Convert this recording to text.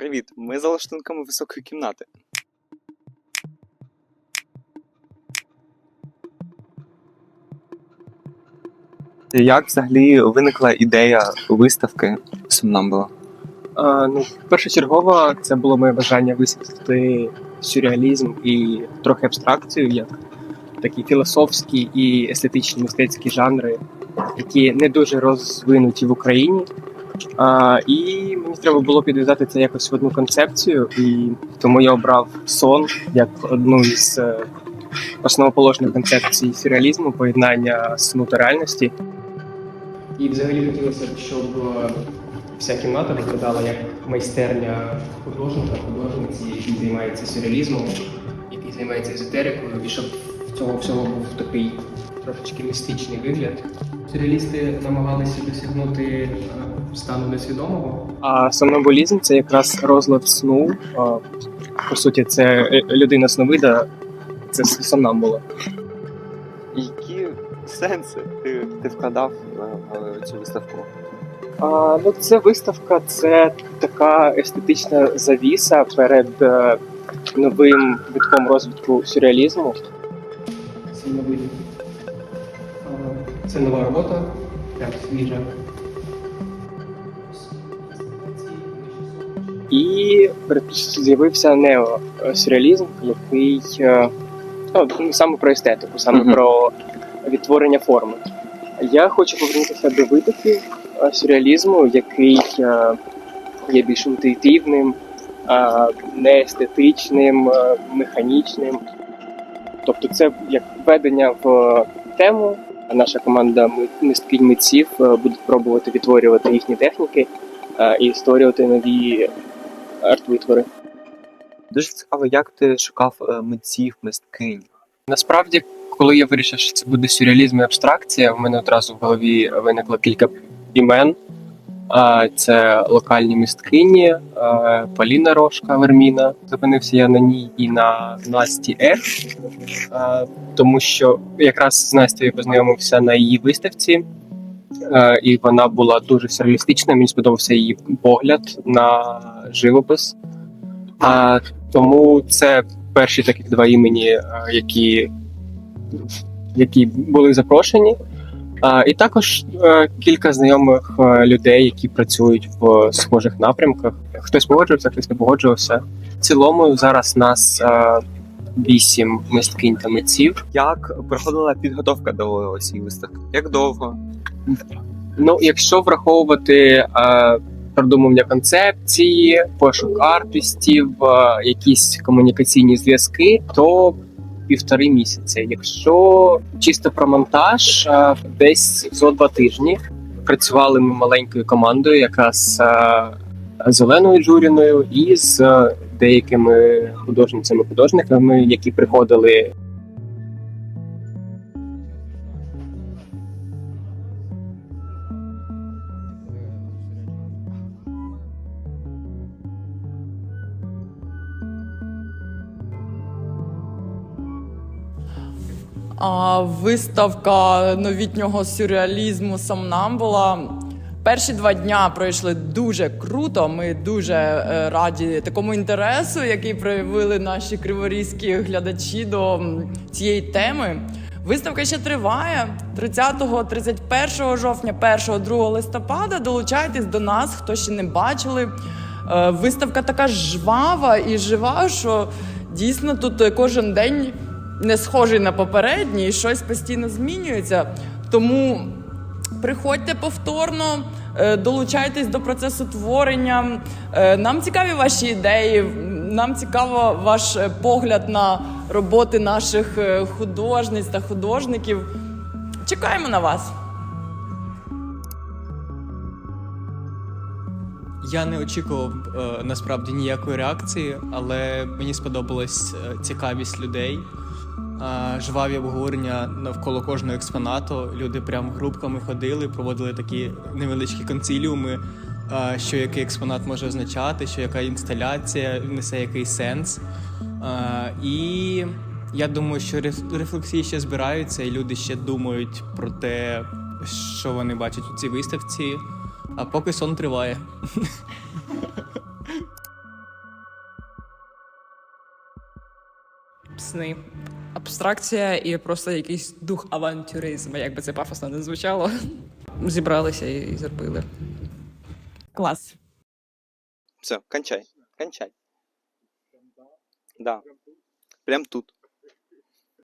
Привіт! Ми за лаштунками високої кімнати. Як взагалі виникла ідея виставки Сумнамбула? А, ну, першочергово це було моє бажання висвітлити сюрреалізм і трохи абстракцію, як такі філософські і естетичні мистецькі жанри, які не дуже розвинуті в Україні. А, і мені треба було підв'язати це якось в одну концепцію, і тому я обрав сон як одну із е, основоположних концепцій сюрреалізму, поєднання сну та реальності. І взагалі хотілося б, щоб е, вся кімната виглядала як майстерня художника, художниці, який займається сюрреалізмом, який займається езотерикою, і щоб в цього всього був такий трошечки містичний вигляд. Сюрреалісти намагалися досягнути е, стану несвідомого. А сомнамбулізм це якраз розлад сну. По суті, це е, людина сновида, це сомнамбула. Які сенси ти, ти вкладав е, в цю виставку? А, ну, це виставка, це така естетична завіса перед новим витком розвитку сюрреалізму. Це новий це нова робота, прям свіжа. І з'явився неосюрреалізм, який е, ну, саме про естетику, саме Мгм. про відтворення форми. Я хочу повернутися до витоків е, сюрреалізму, який е, є більш інтуїтивним, е, неестетичним, механічним. Тобто, це як введення в тему. Наша команда ми- мисткинь митців буде пробувати відтворювати їхні техніки і створювати нові арт-витвори. Дуже цікаво, як ти шукав е, митців, мисткинь. Насправді, коли я вирішив, що це буде сюрреалізм і абстракція, в мене одразу в голові виникло кілька імен. Це локальні місткині, Поліна Рожка Верміна. Зупинився я на ній і на Насті Ех, тому що якраз з Настю я познайомився на її виставці, і вона була дуже сюрреалістична. Мені сподобався її погляд на живопис. А, тому це перші такі два імені, які, які були запрошені. І також е, кілька знайомих е, людей, які працюють в схожих напрямках. Хтось погоджувався, хтось не погоджувався. В цілому зараз нас е, вісім мисткинь та митців. Як проходила підготовка до цієї виставки? Як довго? Ну, якщо враховувати продумування концепції, пошук артистів, якісь комунікаційні зв'язки, то півтори місяці. Якщо чисто про монтаж, е, десь зо два тижні працювали ми маленькою командою, яка з е, Зеленою журіною і з е, деякими художницями художниками, які приходили виставка новітнього сюрреалізму Сомнамбула. Перші два дня пройшли дуже круто. Ми дуже е, раді такому інтересу, який проявили наші криворізькі глядачі до цієї теми. Виставка ще триває 30-31 жовтня, 1-2 листопада. Долучайтесь до нас, хто ще не бачили. Е, Виставка така жвава і жива, що дійсно тут е, кожен день не схожий на попередній, і щось постійно змінюється. Тому приходьте повторно, е, долучайтесь до процесу творення. Е, Нам цікаві ваші ідеї, нам цікаво ваш е, погляд на роботи наших художниць та художників. Чекаємо на вас. Я не очікував насправді ніякої реакції, але мені сподобалась цікавість людей, жваві обговорення навколо кожного експонату. Люди прям групками ходили, проводили такі невеличкі конціліуми, що який експонат може означати, що яка інсталяція несе який сенс. І я думаю, що рефлексії ще збираються, і люди ще думають про те, що вони бачать у цій виставці. А поки сон триває. Сни. Абстракція і просто якийсь дух авантюризму, як би це пафосно не звучало. Зібралися і зробили. Клас. Все, кончай. Кончай. Да. Прям тут.